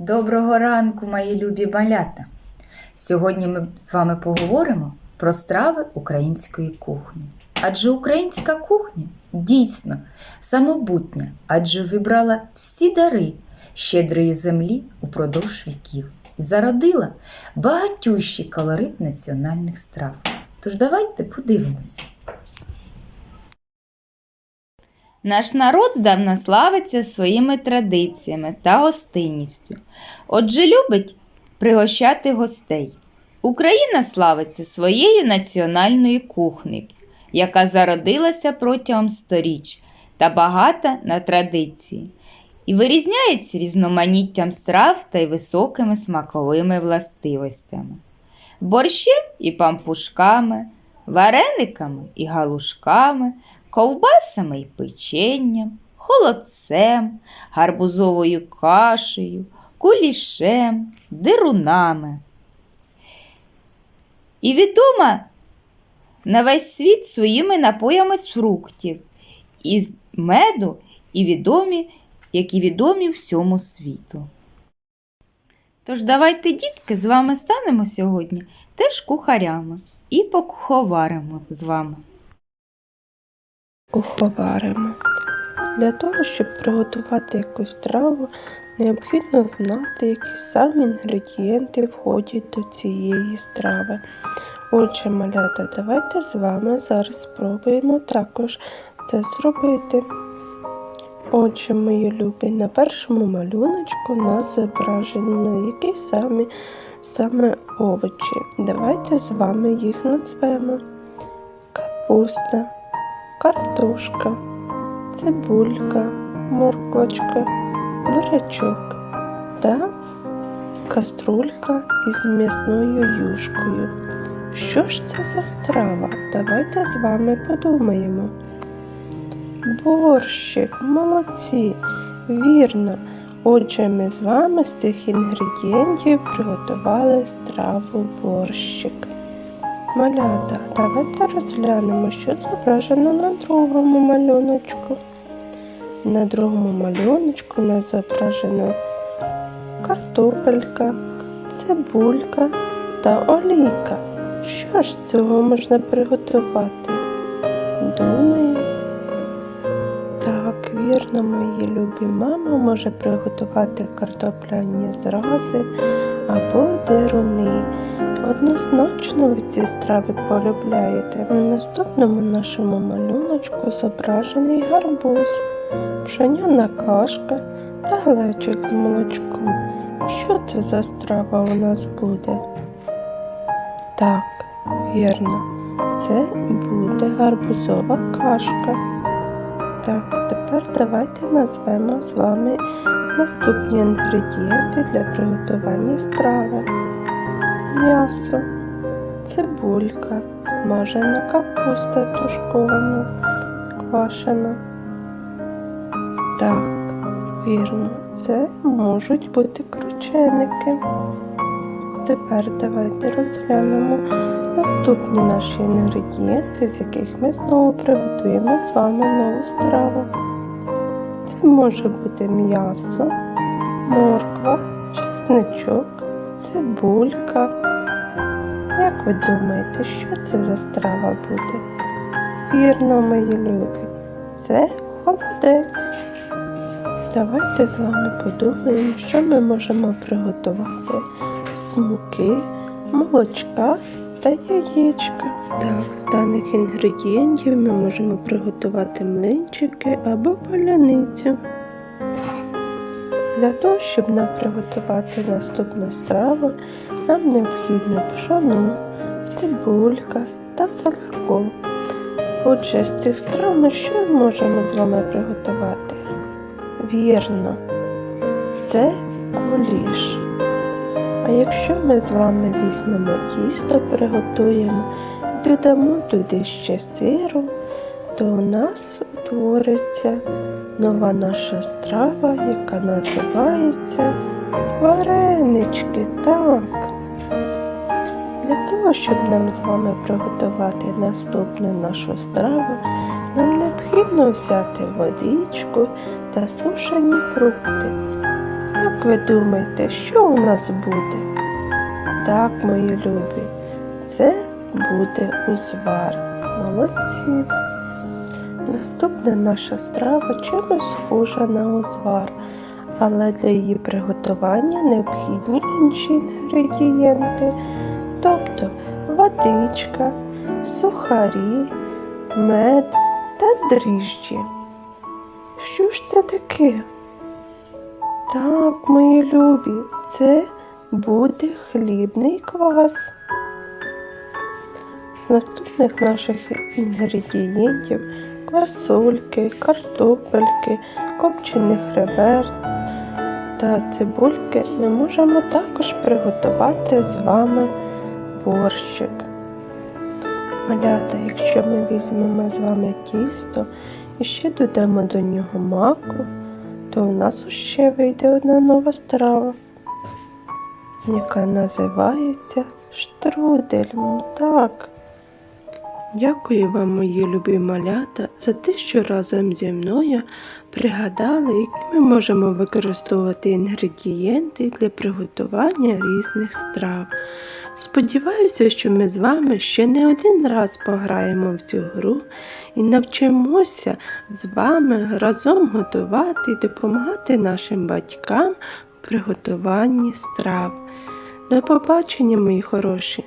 Доброго ранку, мої любі малята! Сьогодні ми з вами поговоримо про страви української кухні. Адже українська кухня дійсно самобутня, адже вибрала всі дари щедрої землі упродовж віків і зародила багатющий колорит національних страв. Тож давайте подивимося. Наш народ здавна славиться своїми традиціями та гостинністю. Отже, любить пригощати гостей. Україна славиться своєю національною кухнею, яка зародилася протягом сторіч та багата на традиції, і вирізняється різноманіттям страв та й високими смаковими властивостями, борщем і пампушками, варениками і галушками, ковбасами і печенням, холодцем, гарбузовою кашею, кулішем, дирунами. І відома на весь світ своїми напоями з фруктів, із меду, і відомі, які відомі всьому світу. Тож давайте, дітки, з вами станемо сьогодні теж кухарями і покуховаримо з вами. Куховаримо. Для того, щоб приготувати якусь страву, необхідно знати, які самі інгредієнти входять до цієї страви. Отже, малята, давайте з вами зараз спробуємо також це зробити. Отже, мої любі, на першому малюночку у нас зображено які самі саме овочі. Давайте з вами їх назвемо. Капуста, картошка, цибулька, морквочка, бурячок та каструлька із м'ясною юшкою. Що ж це за страва? Давайте з вами подумаємо. Борщик, молодці, вірно. Отже, ми з вами з цих інгредієнтів приготували страву борщик. Малята, давайте розглянемо, що зображено на другому малюночку. На другому малюночку у нас зображено картопелька, цибулька та олійка. Що ж з цього можна приготувати? Думаю. Так, вірно, мої любі мама може приготувати картопляні зрази або деруни. Однозначно ви ці страви полюбляєте. На наступному нашому малюночку зображений гарбуз, пшеняна кашка та глечик з молочком. Що це за страва у нас буде? Так, вірно, це буде гарбузова кашка. Так, тепер давайте назвемо з вами наступні інгредієнти для приготування страви м'ясо, цибулька, смажена капуста тушкована, квашена. Так, вірно, це можуть бути крученики. Тепер давайте розглянемо наступні наші інгредієнти, з яких ми знову приготуємо з вами нову страву. Це може бути м'ясо, морква, чесничок, цибулька. Як ви думаєте, що це за страва буде? Вірно, мої любі, це холодець. Давайте з вами подумаємо, що ми можемо приготувати з муки, молочка та яєчка. Так, з даних інгредієнтів ми можемо приготувати млинчики або паляницю. Для того, щоб нам приготувати наступну страву, нам необхідно пшоно, цибулька та салько. Отже, з цих страв ми що можемо з вами приготувати? Вірно, це куліш. А якщо ми з вами візьмемо тісто, приготуємо додамо туди ще сиру, то у нас утвориться нова наша страва, яка називається варенички. Так. Для того, щоб нам з вами приготувати наступну нашу страву, нам необхідно взяти водичку та сушені фрукти. Як ви думаєте, що у нас буде? Так, мої любі, це буде узвар. Молодці. Наступна наша страва чимось схожа на узвар, але для її приготування необхідні інші інгредієнти, тобто водичка, сухарі, мед та дріжджі. Що ж це таке? Так, мої любі, це буде хлібний квас. З наступних наших інгредієнтів квасольки, картопельки, копчених ребер та цибульки ми можемо також приготувати з вами борщик. Малята, якщо ми візьмемо з вами тісто і ще додамо до нього маку, то у нас ще вийде одна нова страва, яка називається штрудель. Так. Дякую вам, мої любі малята, за те, що разом зі мною пригадали, які ми можемо використовувати інгредієнти для приготування різних страв. Сподіваюся, що ми з вами ще не один раз пограємо в цю гру і навчимося з вами разом готувати і допомагати нашим батькам в приготуванні страв. До побачення, мої хороші!